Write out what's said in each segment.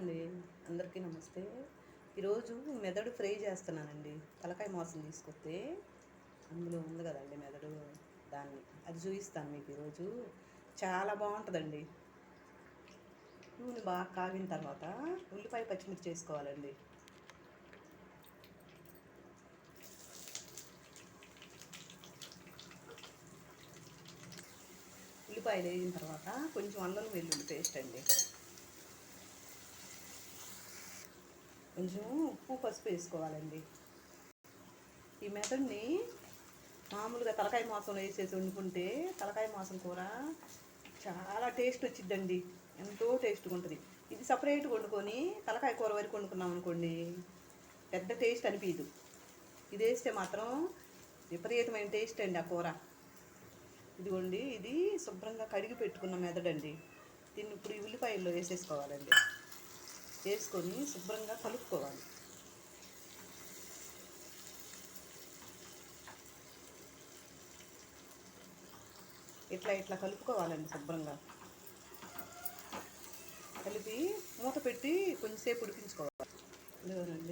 అండి. అందరికీ నమస్తే. ఈరోజు మెదడు ఫ్రై చేస్తున్నానండి. తలకాయ మాంసం తీసుకొస్తే అందులో ఉంది కదండి మెదడు దాన్ని. అది చూపిస్తాను మీకు ఈరోజు. చాలా బాగుంటుందండి. నూనె బాగా కాగిన తర్వాత ఉల్లిపాయ పచ్చిమిర్చి చేసుకోవాలండి. ఉల్లిపాయలు వేసిన తర్వాత కొంచెం అల్లం వెల్లుల్లి పేస్ట్ అండి. కొంచెం ఉప్పు పసుపు వేసుకోవాలండి. ఈ మెథడ్ని మామూలుగా తలకాయ మాంసం వేసేసి వండుకుంటే తలకాయ మాంసం కూర చాలా టేస్ట్ వచ్చిద్దండి. ఎంతో టేస్ట్గా ఉంటుంది. ఇది సపరేట్గా వండుకొని తలకాయ కూర వరకు వండుకున్నాం అనుకోండి పెద్ద టేస్ట్ అనిపించదు ఇది వేస్తే మాత్రం విపరీతమైన టేస్ట్ అండి ఆ కూర. ఇదిగోండి ఇది శుభ్రంగా కడిగి పెట్టుకున్న మెదడండి దీన్ని ఇప్పుడు ఈ ఉల్లిపాయల్లో వేసేసుకోవాలండి. వేసుకొని శుభ్రంగా కలుపుకోవాలి. ఇట్లా ఇట్లా కలుపుకోవాలండి శుభ్రంగా. కలిపి మూత పెట్టి కొంచెంసేపు ఉడికించుకోవాలి.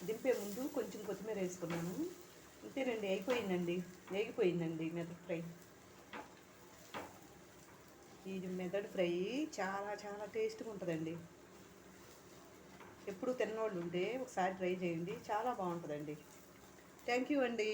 దింపే ముందు కొంచెం కొత్తిమీర వేసుకున్నాను. అంతేనండి అయిపోయిందండి వేగిపోయిందండి మెదడు ఫ్రై. ఇది మెదడు ఫ్రై చాలా చాలా టేస్ట్గా ఉంటుందండి. ఎప్పుడు తిన్నోళ్ళు ఉంటే ఒకసారి ట్రై చేయండి చాలా బాగుంటుందండి. థ్యాంక్ యూ అండి.